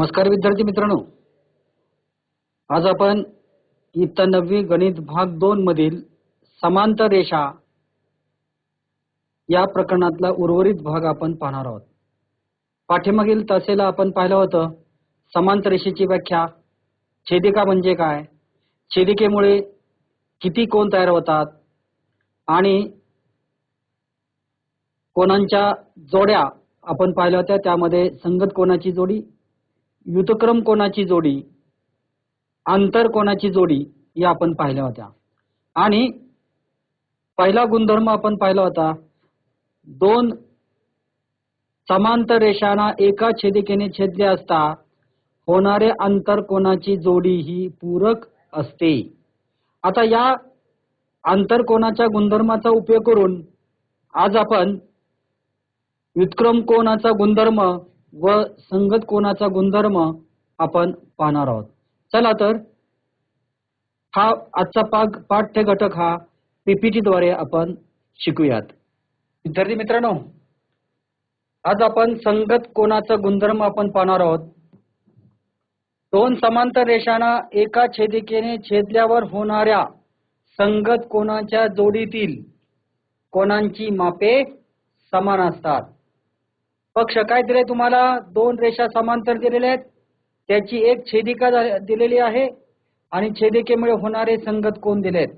नमस्कार विद्यार्थी मित्रांनो. आज आपण इयत्ता नववी गणित भाग दोन मधील समांतर रेषा या प्रकरणातला उर्वरित भाग आपण पाहणार आहोत. पाठीमागील तसेला आपण पाहिलं होतं समांतर रेषेची व्याख्या छेदिका म्हणजे काय? छेदिकेमुळे किती कोण तयार होतात? आणि कोणांच्या जोड्या आपण पाहिल्या होत्या त्यामध्ये संगत कोणाची जोडी युतक्रम कोणाची जोडी अंतर कोणाची जोडी या आपण पाहिल्या होत्या. आणि पहिला गुणधर्म आपण पाहिला होता दोन समांतर रेषांना एका छेदिकेने छेदले असता होणारे अंतर कोणाची जोडी ही पूरक असते. आता या अंतर कोणाच्या गुणधर्माचा उपयोग करून आज आपण व्युत्क्रम कोणाचा गुणधर्म व संगत कोणाचा गुणधर्म आपण पाहणार आहोत. चला तर हा आजचा पाग पाठ्य घटक हा पीपीटी द्वारे आपण शिकूयात. विद्यार्थी मित्रांनो आज आपण संगत कोणाचा गुणधर्म आपण पाहणार आहोत. दोन समांतर रेषांना एका छेदिकेने छेदल्यावर होणाऱ्या संगत कोणाच्या जोडीतील कोणांची मापे समान असतात? पक्ष काय दिले तुम्हाला दोन रेषा समांतर दिलेल्या आहेत. त्याची एक छेदिका दिलेली आहे आणि छेदिकेमुळे होणारे संगत कोण दिलेत?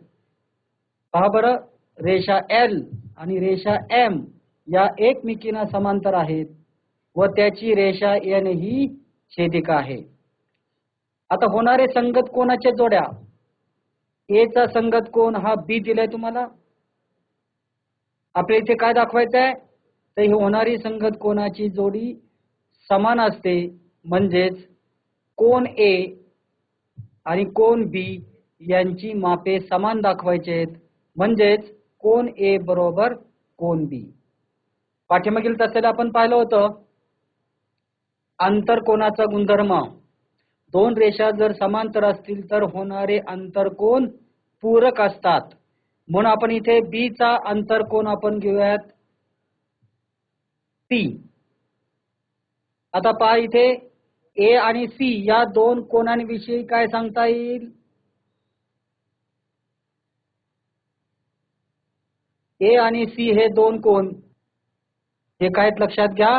पहा बरं रेषा एल आणि रेषा एम या एकमेकींना समांतर आहेत व त्याची रेषा एन ही छेदिका आहे. आता होणारे संगत कोणाच्या जोड्या? ए चा संगत कोण? हा बी दिलाय तुम्हाला. आपल्या इथे काय दाखवायचं आहे तर ही होणारी संगत कोणाची जोडी समान असते म्हणजेच कोण ए आणि कोण बी यांची मापे समान दाखवायचे आहेत. म्हणजेच कोण ए बरोबर कोण बी. पाठीमागील तसेला आपण पाहिलं होतं. आंतर कोणाचा गुणधर्म? दोन रेषा जर समांतर असतील तर होणारे अंतरकोन पूरक असतात. म्हणून आपण इथे बी चा अंतरकोन आपण घेऊयात? सी. आता पहा इथे ए आणि सी या दोन कोणांविषयी काय सांगता येईल? ए आणि सी हे दोन कोण हे काय लक्षात घ्या?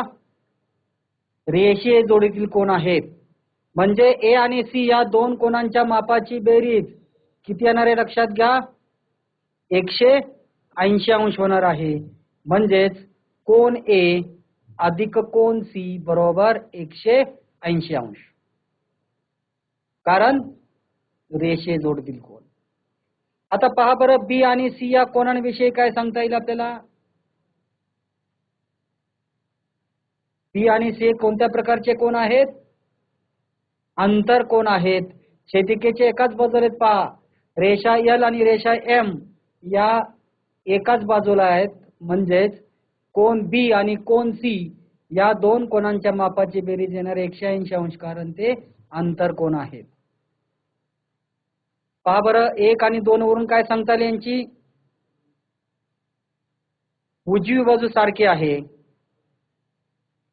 रेषीय जोडीतील कोण आहेत. म्हणजे ए आणि सी या दोन कोणांच्या मापाची बेरीज किती येणार आहे लक्षात घ्या? एकशे ऐंशी अंश होणार आहे. म्हणजेच कोण ए अधिक कोण सी? बरोबर एकशे ऐंशी अंश. कारण रेषे जोडतील कोण आता पहा बरं बी आणि सी या कोणांविषयी काय सांगता येईल आपल्याला? बी आणि सी कोणत्या प्रकारचे कोण आहेत? अंतर कोण आहेत? छेदिकेचे एकाच बाजूला आहेत पहा. रेषा एल आणि रेषा एम या एकाच बाजूला आहेत. म्हणजेच कोण बी आणि कोण सी या दोन कोणांच्या मापाची बेरीज येणार एकशे ऐंशी अंश कारण ते अंतर कोण आहेत. पहा बरं एक आणि दोन वरून काय सांगता येईल यांची? उजवी बाजू सारखी आहे.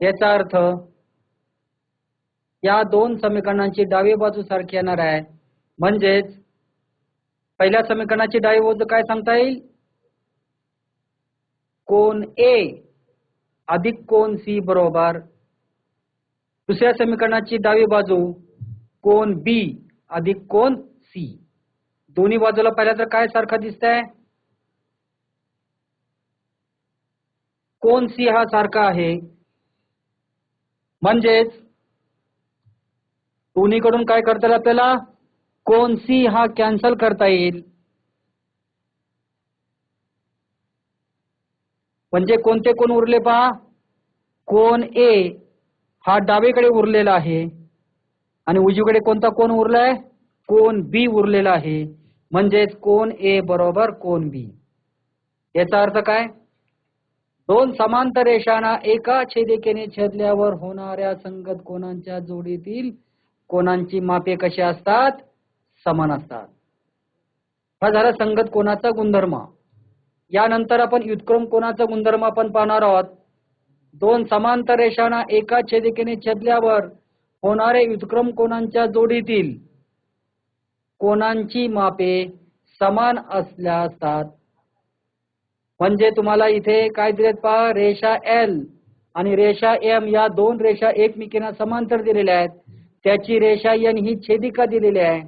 याचा अर्थ या दोन समीकरणांची डावी बाजू सारखी येणार आहे. म्हणजेच पहिल्या समीकरणाची डावी बाजू काय सांगता येईल? कोण ए अधिक कोण सी बरोबर? दुसऱ्या समीकरणाची डावी बाजू कोण बी अधिक कोण सी दोन्ही बाजूला पाहिलं तर काय सारखं आहे कोण सी हा सारखा आहे. म्हणजेच दोन्हीकडून काय करता येईल आपल्याला? कोण सी हा कॅन्सल करता येईल. म्हणजे कोणते कोण उरले पहा? कोण ए हा डावीकडे उरलेला आहे. आणि उजवीकडे कोणता कोण उरलाय? कोण बी उरलेला आहे. म्हणजेच कोण ए बरोबर कोण बी. याचा अर्थ काय? दोन समांतर रेषांना एका छेदिकेने छेदल्यावर होणाऱ्या संगत कोणांच्या जोडीतील कोणांची मापे कशी असतात? समान असतात. हा झाला संगत कोणाचा गुणधर्म. यानंतर आपण व्युत्क्रम कोणाचा गुणधर्म आपण पाहणार आहोत. दोन समांतर रेषांना एका छेदिकेने छेदल्यावर होणारे व्युत्क्रम कोणांच्या जोडीतील कोणांची मापे समान असल्या असतात. म्हणजे तुम्हाला इथे काय दिलेत पहा? रेषा एल आणि रेषा एम या दोन रेषा एकमेकींना समांतर दिलेल्या आहेत. त्याची रेषा एन ही छेदिका दिलेली आहे.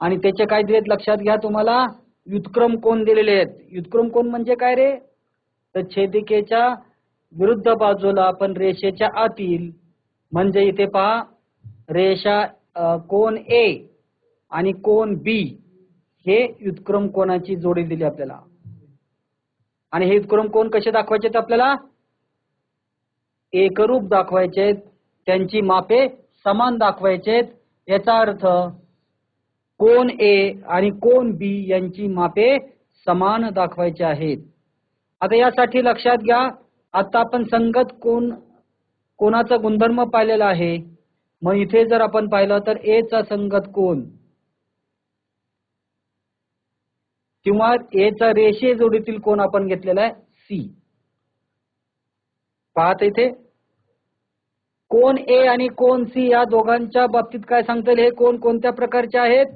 आणि त्याचे काय दिलेत? लक्षात घ्या तुम्हाला. व्युत्क्रम कोण दिलेले आहेत? युत्क्रम कोण म्हणजे काय रे? तर छेदिकेच्या विरुद्ध बाजूला आपण रेषेच्या आतील म्हणजे इथे पहा रेषा कोण ए आणि कोण बी हे युद्धक्रम कोणाची जोडी दिली आपल्याला. आणि हे युद्धक्रम कोण कसे दाखवायचे आहेत आपल्याला? एकरूप दाखवायचे आहेत. त्यांची मापे समान दाखवायचे याचा अर्थ कोण ए आणि कोण बी यांची मापे समान दाखवायचे आहेत. आता यासाठी लक्षात घ्या आता आपण संगत कोण कोणाचा गुणधर्म पाहिलेला आहे? मग इथे जर आपण पाहिलं तर ए चा संगत कोण? किंवा ए चा रेषे जोडीतील कोण आपण घेतलेला आहे? सी. पाहत इथे. कोण ए आणि कोण सी या दोघांच्या बाबतीत काय सांगता येईल? हे कोण कोणत्या प्रकारचे आहेत?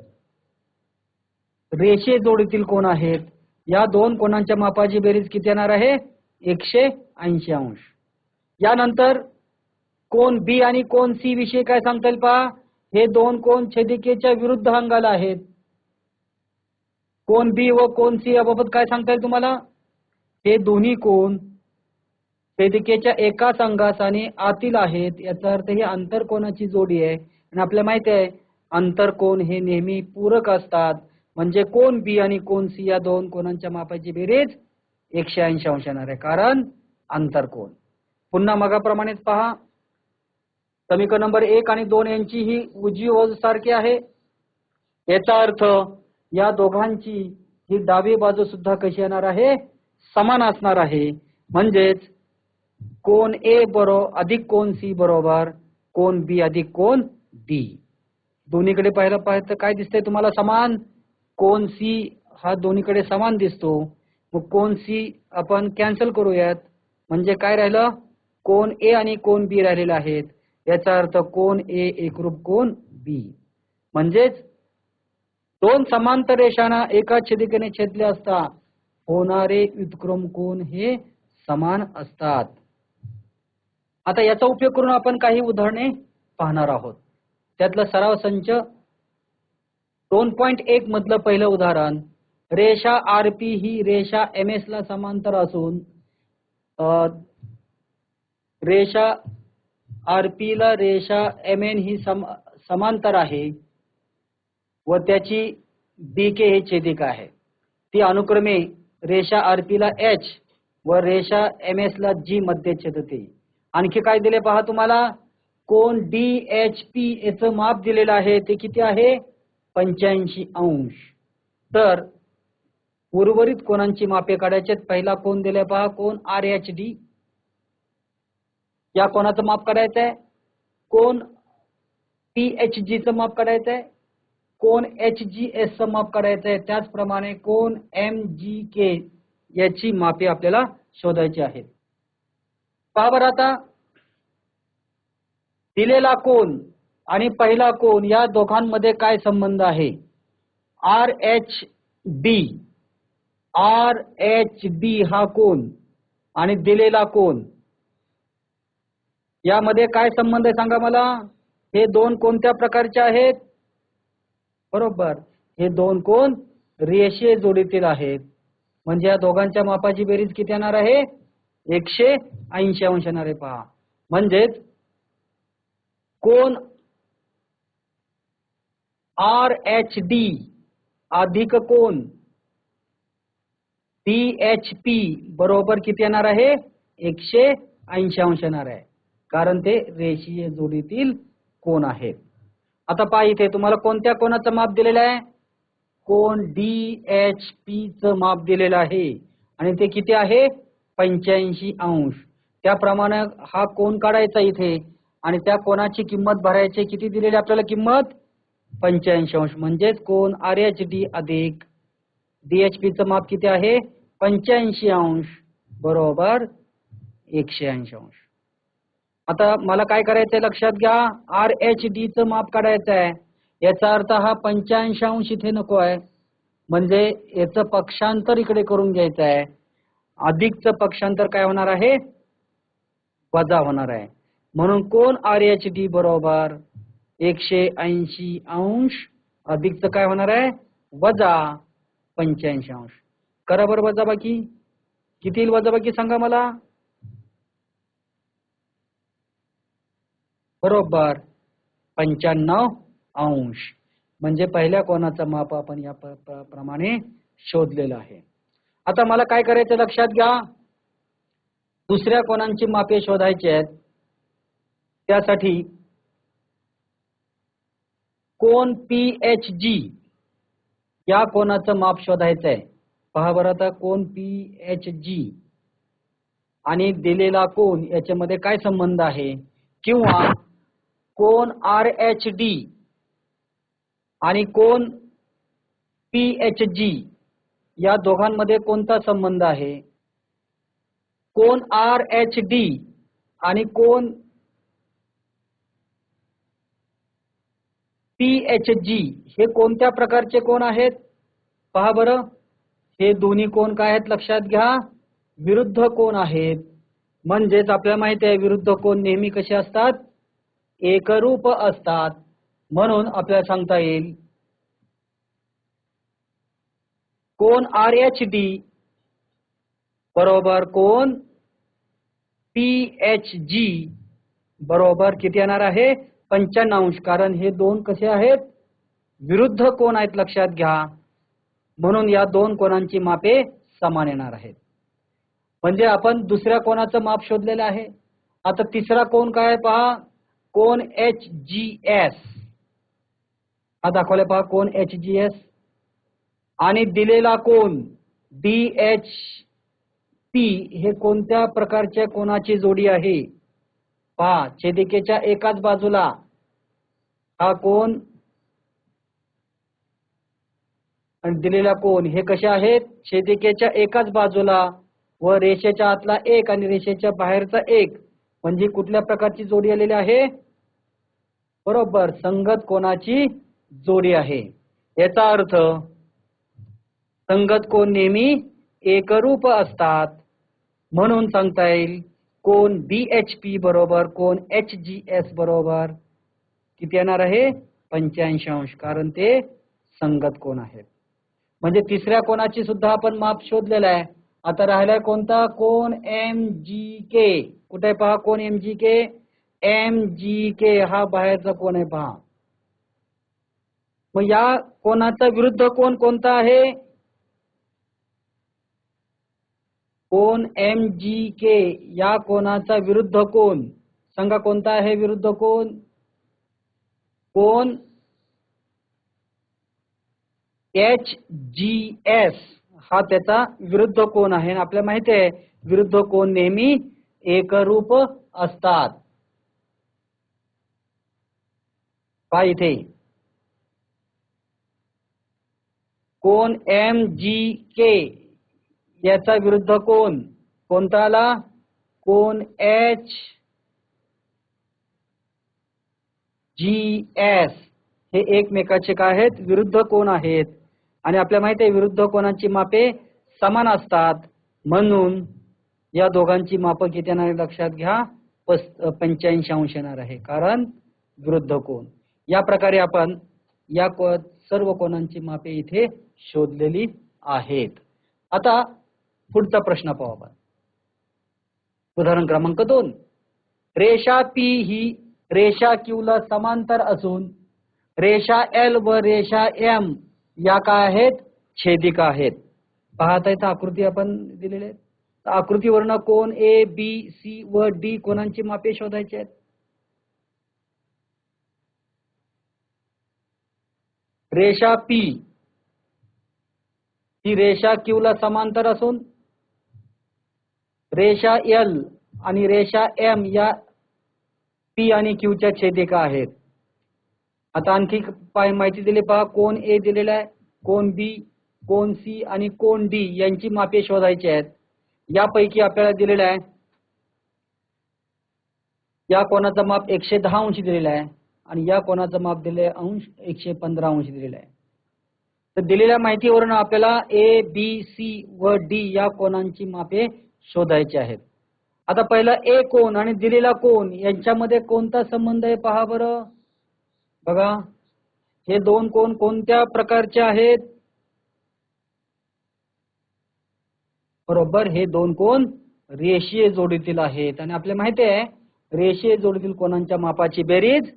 रेषे जोडीतील कोण आहेत? या दोन कोणांच्या मापाची बेरीज किती येणार आहे? एकशे ऐंशी अंश. यानंतर कोण बी आणि कोण सी विषयी काय सांगता येईल पहा? हे दोन कोण छेदिकेच्या विरुद्ध अंगाला आहेत. कोण बी व कोण सी याबाबत काय सांगता येईल तुम्हाला? हे दोन्ही कोण छेदिकेच्या एकाच अंगास आणि आतील आहेत याचा अर्थ ही आंतरकोणाची जोडी आहे? आणि आपल्याला माहिती आहे आंतरकोण हे नेहमी पूरक असतात. म्हणजे कोण बी आणि कोण सी या दोन कोणांच्या मापाची बेरीज एकशे ऐंशी अंश येणार आहे. कारण आंतरकोण पुन्हा मगाप्रमाणेच पहा. समीकरण नंबर एक आणि दोन यांची ही उजवी ओज सारखी आहे. याचा अर्थ या दोघांची ही डावी बाजू सुद्धा कशी येणार आहे? समान असणार आहे. म्हणजेच कोण ए बरो अधिक कोण सी बरोबर कोण बी अधिक कोण डी. दोन्हीकडे पाहिलं पाहिजे काय दिसतंय तुम्हाला? समान. कोण सी हा दोन्हीकडे समान दिसतो मग कोण सी आपण कॅन्सल करूयात. म्हणजे काय राहिलं? कोण ए आणि कोण बी राहिलेले आहेत. याचा अर्थ कोण ए एकरूप कोण बी म्हणजेच दोन समांतर रेषांना एका छेदिकेने छेदले असता होणारे व्युत्क्रम कोण हे समान असतात. आता याचा उपयोग करून आपण काही उदाहरणे पाहणार आहोत. त्यातला सराव संच दोन पॉइंट एक मधलं पहिलं उदाहरण. रेषा आर पी ही रेषा एम एस ला समांतर असून रेषा आर पी ला रेषा एम एन ही सम समांतर आहे व त्याची बी के हे छेदिका आहे. ती अनुक्रमे रेषा आर पी ला एच व रेषा एम एस ला जी मध्ये छेदते. आणखी काय दिले पहा तुम्हाला? कोण डी एच पी याचं माप दिलेलं आहे ते किती आहे? पंच्याऐंशी अंश. तर उर्वरित कोणांची मापे काढायचे पहिला कोण दिले पहा कोण? आर एच डी या कोणाचं माप काढायचं आहे कोण? पी एच जी चं माप काढायचं आहे कोण? एच जी एस चं माप काढायचं आहे त्याचप्रमाणे कोण? एम जी के याची मापे आपल्याला शोधायची आहेत. पहा बरं आता. दिलेला कोण? आणि पहिला कोण या दोघांमध्ये काय संबंध आहे? R H D R H D हा कोण आणि दिलेला कोण यामध्ये काय संबंध आहे सांगा मला? हे दोन कोणत्या प्रकारचे आहेत? बरोबर. हे दोन कोण रेषीय जोडीतील आहेत. म्हणजे या दोघांच्या मापाची बेरीज किती येणार आहे? एकशे ऐंशी अंश येणार आहे पहा. म्हणजेच कोण आर एच डी अधिक कोण डी एच पी बरोबर किती येणार आहे? एकशे ऐंशी अंश येणार आहे. कारण ते रेषीय जोडीतील कोण आहेत आता पहा इथे तुम्हाला कोणत्या कोणाचं माप दिलेलं आहे? कोण डी एच पी च माप दिलेलं आहे. आणि ते किती आहे? पंच्याऐंशी अंश. त्याप्रमाणे हा कोण काढायचा इथे. आणि त्या कोणाची किंमत भरायची किती दिलेली आपल्याला किंमत? पंच्याऐंशी अंश. म्हणजेच कोण? आर एच डी अधिक डीएचपी चं माप किती आहे? पंच्याऐंशी अंश. बरोबर? एकशे ऐंशी अंश. आता मला काय करायचंय लक्षात घ्या. आर एच डी च माप काढायचं आहे याचा अर्थ हा पंच्याऐंशी अंश इथे नको आहे. म्हणजे याचं पक्षांतर इकडे करून घ्यायचं आहे अधिकचं पक्षांतर काय होणार आहे? वजा होणार आहे. म्हणून कोण? आर एच डी बरोबर. एकशे ऐंशी अंश. अधिकचं काय होणार आहे? वजा पंच्याऐंशी अंश. करा बरं वजा बाकी किती येईल वजा बाकी सांगा मला? बरोबर पंच्याण्णव अंश. म्हणजे पहिल्या कोणाचं माप आपण या प्रमाणे शोधलेलं आहे. आता मला काय करायचं लक्षात घ्या. दुसऱ्या कोणांची मापे शोधायची आहेत. त्यासाठी कोण पी एच जी? या कोणाचं माप शोधायचं आहे पहा बरं आता कोण पी एच जी? आणि दिलेला कोण याच्यामध्ये काय संबंध आहे? किंवा कोण आर एच डी? आणि कोण पी एच जी? या दोघांमध्ये कोणता संबंध आहे? कोण आर एच डी? आणि कोण एच जी हे कोणत्या प्रकारचे कोण आहेत? पहा बरं. हे दोन्ही कोण काय आहेत? लक्षात घ्या. विरुद्ध कोण आहेत? म्हणजेच आपल्याला माहिती आहे विरुद्ध कोण नेहमी कसे असतात? एकरूप असतात. म्हणून आपल्याला सांगता येईल. कोण आर एच डी बरोबर कोण? पी एच जी बरोबर किती येणार आहे? पंच्याण्णव अंश कारण हे दोन कसे आहेत? विरुद्ध कोण आहेत लक्षात घ्या. म्हणून या दोन कोणांची मापे समान येणार आहेत. म्हणजे आपण दुसऱ्या कोणाचं माप शोधलेलं आहे? आता तिसरा कोण काय आहे पहा? कोण एच जी एस. हा दाखवलाय पहा कोण एच जी एस. आणि दिलेला कोण? डी एच पी हे कोणत्या प्रकारच्या कोणाची जोडी आहे? पहा छेदिकेच्या एकाच बाजूला. हा कोण? आणि दिलेला कोण? हे कसे आहेत? छेदिकेच्या एकाच बाजूला व रेषेच्या आतला एक आणि रेषेच्या बाहेरचा एक. म्हणजे कुठल्या प्रकारची जोडी आलेली आहे? बरोबर संगत कोणाची जोडी आहे? याचा अर्थ संगत कोण नेहमी एकरूप असतात. म्हणून सांगता येईल कोण बी एच पी बरोबर कोण एच जी एस बरोबर. किती येणार आहे? पंच्याऐंशी अंश. कारण ते संगत कोण आहेत म्हणजे तिसऱ्या कोणाची सुद्धा आपण माप शोधलेला आहे. आता राहिलाय कोणता? कोण एम जी के कुठे पहा? कोण एम जी के एम जी के हा बाहेरचा कोण आहे पहा? मग या कोणाचा विरुद्ध कोण कोणता आहे? कोण एम जी के या कोणाचा विरुद्ध कोण? सांगा कोणता आहे विरुद्ध कोण? कोण? एच जी एस हा त्याचा विरुद्ध कोण आहे? आपल्याला माहिती आहे विरुद्ध कोण नेहमी? एकरूप असतात. पा इथे. कोण? एम जी के याचा विरुद्ध कोण? कोणता आला? कोण? एच जी एस हे एकमेकाचे काय आहेत? विरुद्ध कोण आहेत? आणि आपल्याला माहिती आहे विरुद्ध कोणाची मापे समान असतात. म्हणून या दोघांची मापं किती येणार लक्षात घ्या. पस पंच्याऐंशी अंश येणार आहे. कारण विरुद्ध कोण? या प्रकारे आपण या को सर्व कोणांची मापे इथे शोधलेली आहेत. आता पुढचा प्रश्न पाहू आपण. उदाहरण क्रमांक दोन. रेषा पी ही रेषा क्यूला समांतर असून रेषा एल व रेषा एम या काय आहेत? छेदिका आहेत. पाहता येतं आकृती आपण दिलेले आहे आकृतीवरनं कोण ए बी सी व डी कोणांची मापे शोधायची आहेत? रेषा पी ही रेषा क्यू ला समांतर असून रेषा एल आणि रेषा एम या पी आणि क्यूच्या छेदिका आहेत. आता आणखी पाय माहिती दिली पहा कोण ए दिलेला आहे कोण बी कोण सी आणि कोण डी यांची मापे शोधायची आहेत. यापैकी आपल्याला दिलेलं आहे या कोणाचा माप एकशे दहा अंश दिलेला आहे आणि या कोणाचा माप दिले अंश एकशे पंधरा अंश दिलेला आहे. तर दिलेल्या माहितीवरून आपल्याला ए बी सी व डी या कोणांची मापे शोधायची आहेत. आता पहिला ए कोण आणि दिलेला कोण? यांच्यामध्ये कोणता संबंध आहे पहा बरं. बघा हे दोन कोण कोणत्या प्रकारचे आहेत? बरोबर हे दोन कोण रेषीय जोडीतील आहेत. आणि आपल्याला माहिती आहे रेषीय जोडीतील कोणांच्या मापाची बेरीज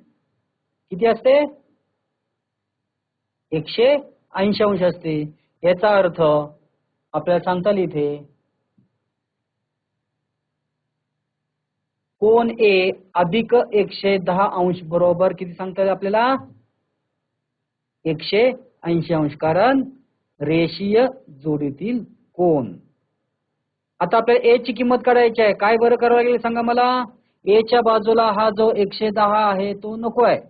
किती असते? एकशे ऐंशी अंश असते. याचा अर्थ आपल्याला सांगता येईल इथे कोण ए अधिक एकशे दहा अंश? बरोबर किती सांगता येईल आपल्याला? एकशे ऐंशी अंश. कारण रेषीय जोडीतील कोण आता आपल्याला ए ची किंमत काढायची आहे. काय बरं करावं लागेल सांगा मला? ए च्या बाजूला हा जो एकशे दहा आहे तो नको आहे.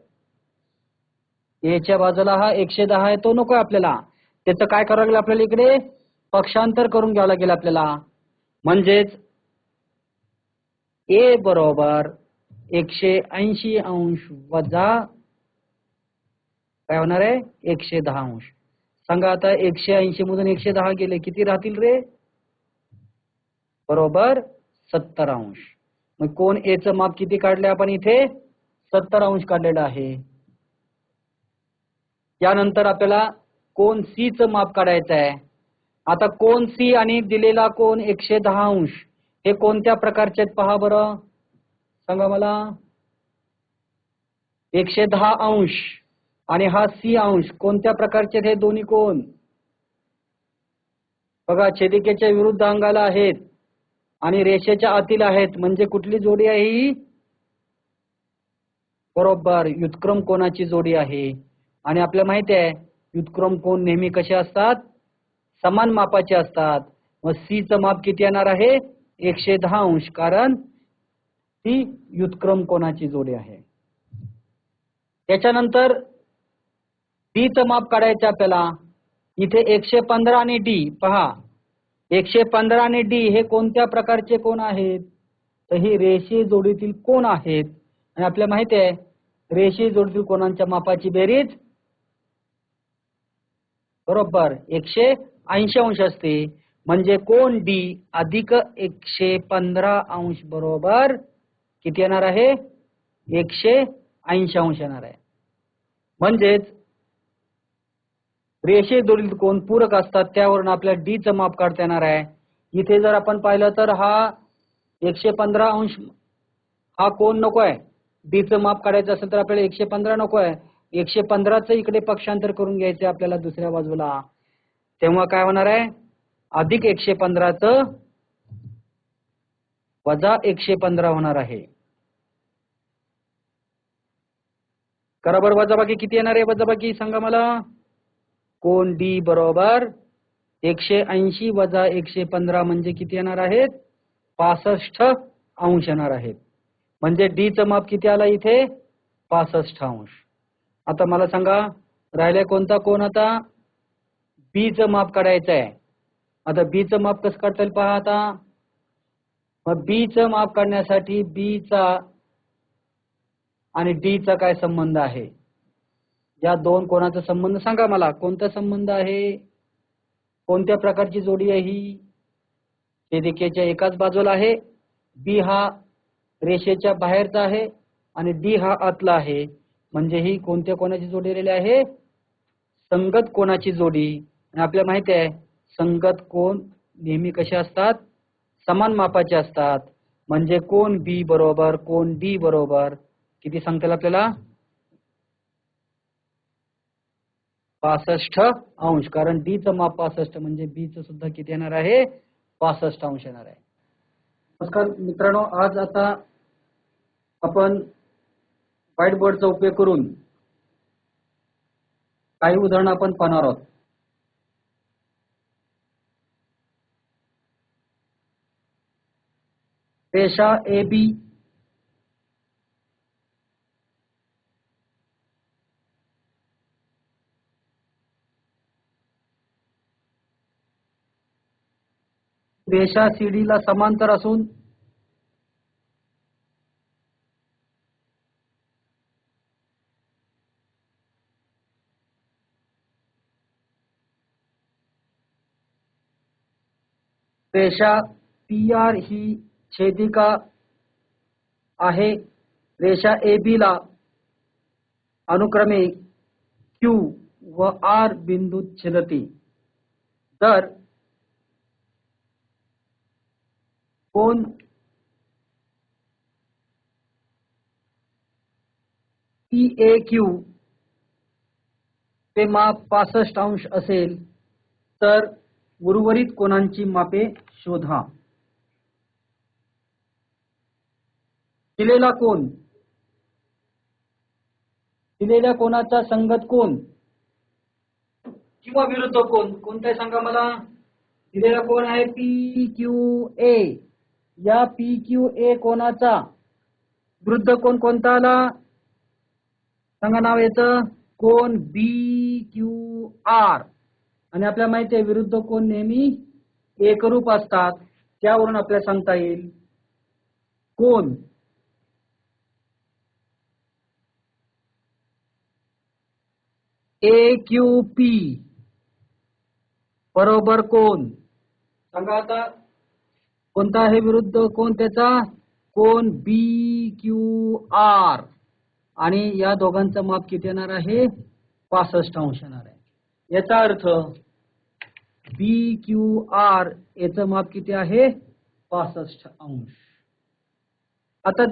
ए च्या बाजूला हा एकशे दहा आहे तो नको आहे आपल्याला. त्याचं काय करावं लागेल आपल्याला इकडे? पक्षांतर करून घ्यावं लागेल आपल्याला. म्हणजेच ए बरोबर एकशे ऐंशी अंश वजा काय होणार आहे? एकशे दहा अंश. सांगा आता एकशे ऐंशी मधून एकशे दहा गेले किती राहतील रे? बरोबर सत्तर अंश. मग कोण ए च माप किती काढले आपण इथे? सत्तर अंश काढलेलं आहे. यानंतर आपल्याला कोण सी च माप काढायचं आहे? आता कोण सी आणि दिलेला कोण एकशे दहा अंश? हे कोणत्या प्रकारचे आहेत पहा बरं. सांगा मला. एकशे दहा अंश आणि हा सी अंश कोणत्या प्रकारचे आहेत हे दोन्ही कोण? बघा छेदिकेच्या विरुद्ध अंगाला आहेत आणि रेषेच्या आतील आहेत. म्हणजे कुठली जोडी आहे ही? बरोबर युतक्रम कोणाची जोडी आहे. आणि आपल्याला माहिती आहे युतक्रम कोण नेहमी कसे असतात? समान मापाचे असतात. मग सीचं माप किती येणार आहे? एकशे दहा अंश कारण ती युत्क्रम कोणाची जोडी आहे? त्याच्यानंतर डी माप काढायचं आपल्याला. इथे एकशे पंधरा आणि डी पहा. एकशे पंधरा आणि डी हे कोणत्या प्रकारचे कोण आहेत? तर ही रेषीय जोडीतील कोण आहेत? आणि आपल्याला माहिती आहे रेषीय जोडीतील कोणांच्या मापाची बेरीज? बरोबर एकशे ऐंशी अंश असते. म्हणजे कोण डी अधिक एकशे पंधरा अंश बरोबर किती येणार आहे? एकशे ऐंशी अंश येणार आहे. म्हणजेच रेषे जोडील कोण पूरक असतात त्यावरून आपल्याला डी चं माप काढता येणार आहे. इथे जर आपण पाहिलं तर हा एकशे पंधरा अंश हा कोण नको आहे? डी चं माप काढायचं असेल तर आपल्याला एकशे पंधरा नको आहे. एकशे पंधराचं इकडे पक्षांतर करून घ्यायचं आपल्याला दुसऱ्या बाजूला. तेव्हा काय होणार आहे? अधिक एकशे पंधराचं वजा एकशे पंधरा होणार आहे. बरोबर वजाबाकी किती येणार आहे वजाबाकी? सांगा मला. कोण? डी बरोबर एकशे ऐंशी वजा एकशे पंधरा म्हणजे किती येणार आहेत? पासष्ट अंश येणार आहेत. म्हणजे डी च माप किती आला इथे? पासष्ट अंश. आता मला सांगा राहिले कोणता? कोण आता? बी च माप काढायचं आहे आता बी चं माप कसं काढता येईल पहा आता. मग बी चं माप काढण्यासाठी बी चा आणि डी चा काय संबंध आहे? या दोन कोणाचा संबंध सांगा मला. कोणता संबंध आहे? कोणत्या प्रकारची जोडी आहे ही? छेदिकेच्या एकाच बाजूला आहे. बी हा रेषेच्या बाहेरचा आहे आणि डी हा आतला आहे. म्हणजे ही कोणत्या कोणाची जोडी आलेली आहे? संगत कोणाची जोडी. आणि आपल्याला माहिती आहे संगत कोण? नेहमी कसे असतात? समान मापाचे असतात. म्हणजे कोण बी बरोबर कोण डी बरोबर? किती सांगतील आपल्याला? पासष्ट अंश. कारण डी चं माप पासष्ट म्हणजे बी चं सुद्धा किती येणार आहे? पासष्ट अंश येणार आहे. नमस्कार मित्रांनो आज आता आपण व्हाईट बोर्डचा उपयोग करून काही उदाहरणं आपण पाहणार आहोत. पेशा ए बी पेशा सी ला समांतर असून पेशा पी आर ही छेदिका आहे. रेषा ए बी ला अनुक्रमे क्यू व आर बिंदूत छेदते तर कोण ई ए क्यू चे माप पासष्ट अंश असेल तर उर्वरित कोणांची मापे शोधा. दिलेला कोण? दिलेल्या कोणाचा संगत कोण? किंवा विरुद्ध कोण? कोणताही सांगा मला? दिलेला कोण आहे? P Q A. या पी क्यू ए कोणाचा? विरुद्ध कोण कोणता आला सांगा नाव याचं. कोण? B Q R. आणि आपल्याला माहिती आहे विरुद्ध कोण नेहमी एकरूप असतात. त्यावरून आपल्याला सांगता येईल. कोण? ए क्यू पी बरोबर कोण? सांगा आता. कोणता आहे विरुद्ध? कोण त्याचा? कोण? बी क्यू आर आणि या दोघांचं माप किती येणार आहे? पासष्ट अंश येणार आहे. याचा अर्थ बी क्यू आर याचं माप किती आहे? पासष्ट अंश. आता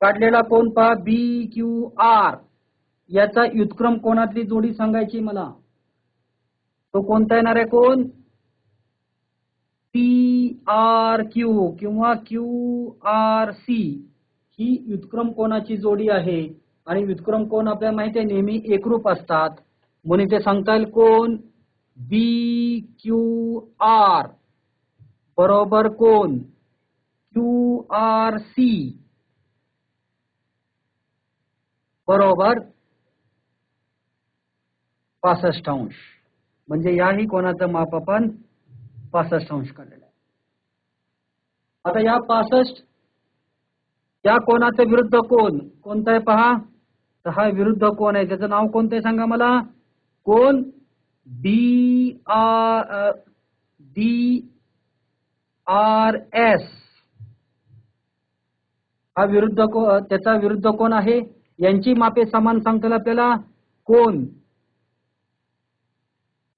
काढलेला कोण पहा? बी क्यू आर याचा युतक्रम कोणातली जोडी सांगायची मला? तो कोणता येणार आहे कोण? पी आर क्यू किंवा क्यू आर सी ही व्युत्क्रम कोणाची जोडी आहे? आणि व्युत्क्रम कोण आपल्याला माहिती आहे? नेहमी एकरूप असतात. म्हणून ते सांगता येईल कोण? बी क्यू आर बरोबर कोण? क्यू आर सी बरोबर? पासष्ट अंश. म्हणजे याही कोणाचं माप आपण पासष्ट अंश काढलेलं आहे. आता या पासष्ट या कोणाचं विरुद्ध कोण? कोणता आहे पहा. तर हा विरुद्ध कोण आहे? त्याचं नाव कोणतं आहे सांगा मला? कोण? D R D R S. हा विरुद्ध को त्याचा विरुद्ध कोण आहे? यांची मापे समान सांगतील आपल्याला. कोण?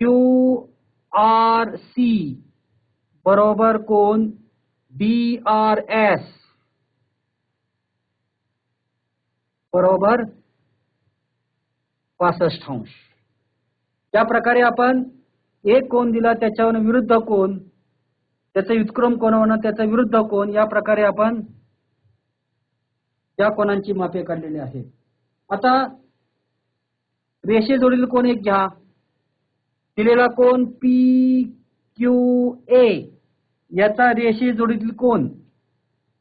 क्यू आर सी बरोबर कोण? डी आर एस बरोबर? पासष्ट अंश या प्रकारे आपण एक कोण दिला त्याच्यावर विरुद्ध कोण? त्याचा व्युत्क्रम होणं त्याचा विरुद्ध कोण? या प्रकारे आपण या कोणांची मापे काढलेली आहेत आता रेषे कोण एक घ्या? दिलेला कोण? पी क्यू ए याचा रेषे जोडीतील कोण?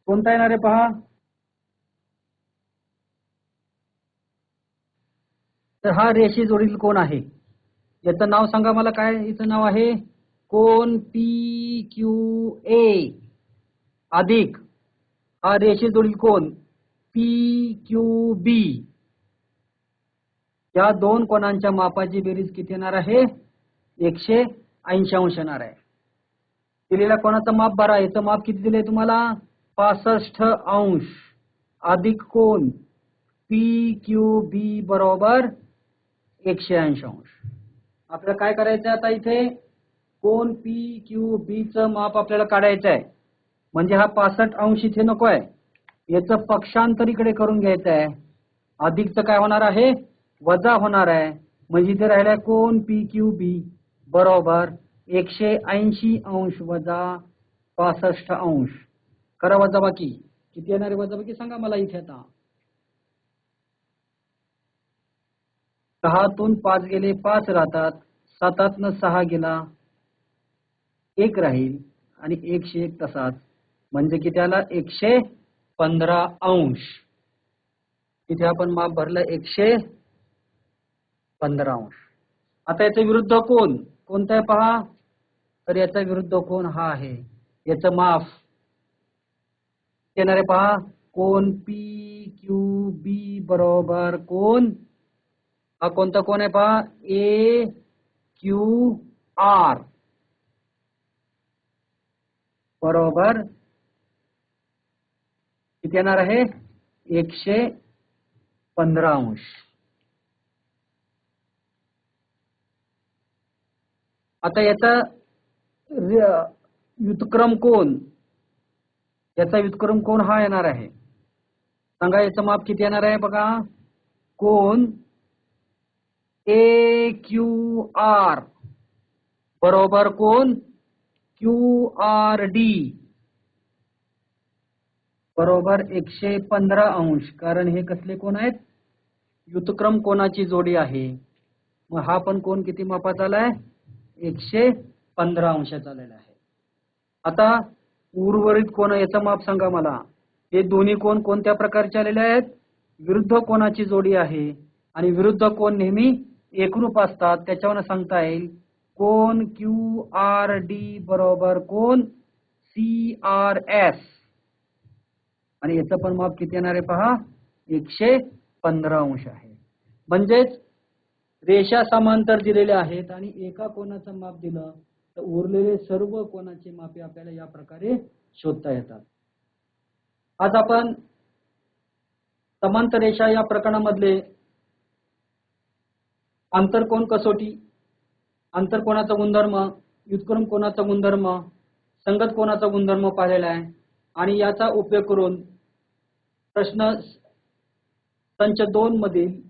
कोणता येणार आहे पहा. तर हा रेषे जोडील कोण आहे? याचं नाव सांगा मला काय याचं नाव आहे? कोण? पी क्यू ए अधिक. हा रेषे जोडील कोण? पी क्यू बी या दोन कोणांच्या मापाची बेरीज किती येणार आहे? एकशे ऐंशी अंश येणार आहे. दिलेला कोणाचं माप बरा याचं माप किती दिलंय तुम्हाला? पासष्ट अंश. अधिक कोण? पी क्यू बी बरोबर एकशे ऐंशी अंश. आपल्याला काय करायचं आता इथे? कोण पी क्यू बी च माप आपल्याला काढायचं आहे म्हणजे हा पासष्ट अंश इथे नको आहे. याचं पक्षांतर इकडे करून घ्यायचं आहे अधिकचं काय होणार आहे? वजा होणार आहे. म्हणजे इथे राहिलाय कोण? पी क्यू बी बरोबर एकशे ऐंशी अंश वजा पासष्ट अंश. करा वजाबाकी. किती येणार वजाबाकी? सांगा मला इथे आता. सहातून पाच गेले पाच राहतात. सातातनं सहा गेला एक राहील. आणि एकशे एक तसाच म्हणजे किती आला? एकशे पंधरा अंश. इथे आपण माप भरलं एकशे पंधरा अंश. आता याच्या विरुद्ध कोण? कोणता आहे पहा तर याचा विरुद्ध कोण हा आहे? याचं माफ. येणारे आहे पहा कोण पी क्यू बी बरोबर कोण? हा कोणता कोण आहे पहा? ए क्यू आर बरोबर. किती येणार आहे एकशे पंधरा अंश. आता याचा युतक्रम कोण? याचा व्युत्क्रम कोण? हा येणार आहे. सांगा याचं माप किती येणार आहे बघा. कोण? A Q R. बरोबर कोण? Q R D. बरोबर एकशे पंधरा अंश. कारण हे कसले कोण आहेत? युतक्रम कोणाची जोडी आहे? मग हा पण कोण किती मापाचा आलाय? एकशे पंधरा अंश झालेला आहे. आता उर्वरित कोण याचं माप सांगा मला. हे दोन्ही कोण कोणत्या प्रकारचे आलेले आहेत? विरुद्ध कोणाची जोडी आहे? आणि विरुद्ध कोण नेहमी एकरूप असतात? त्याच्यावर सांगता येईल. कोण क्यू आर डी बरोबर कोण? सी आर एस आणि याचं पण माप किती येणार आहे पहा? एकशे पंधरा अंश आहे. म्हणजेच रेषा समांतर दिलेल्या आहेत आणि एका कोणाचं माप दिलं तर उरलेले सर्व कोणाचे मापे आपल्याला या प्रकारे शोधता येतात. आज आपण समांतर रेषा या प्रकरणामधले आंतरकोण कसोटी आंतरकोणाचा गुणधर्म युद्धक्रम कोणाचा गुणधर्म संगत कोणाचा गुणधर्म पाहिलेला आहे. आणि याचा उपयोग करून प्रश्न संच दोन मधील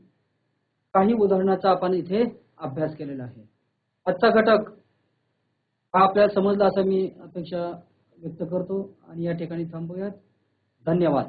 काही उदाहरणाचा आपण इथे अभ्यास केलेला आहे. आजचा घटक हा आपल्याला समजला असं मी अपेक्षा व्यक्त करतो. आणि या ठिकाणी थांबूयात. धन्यवाद.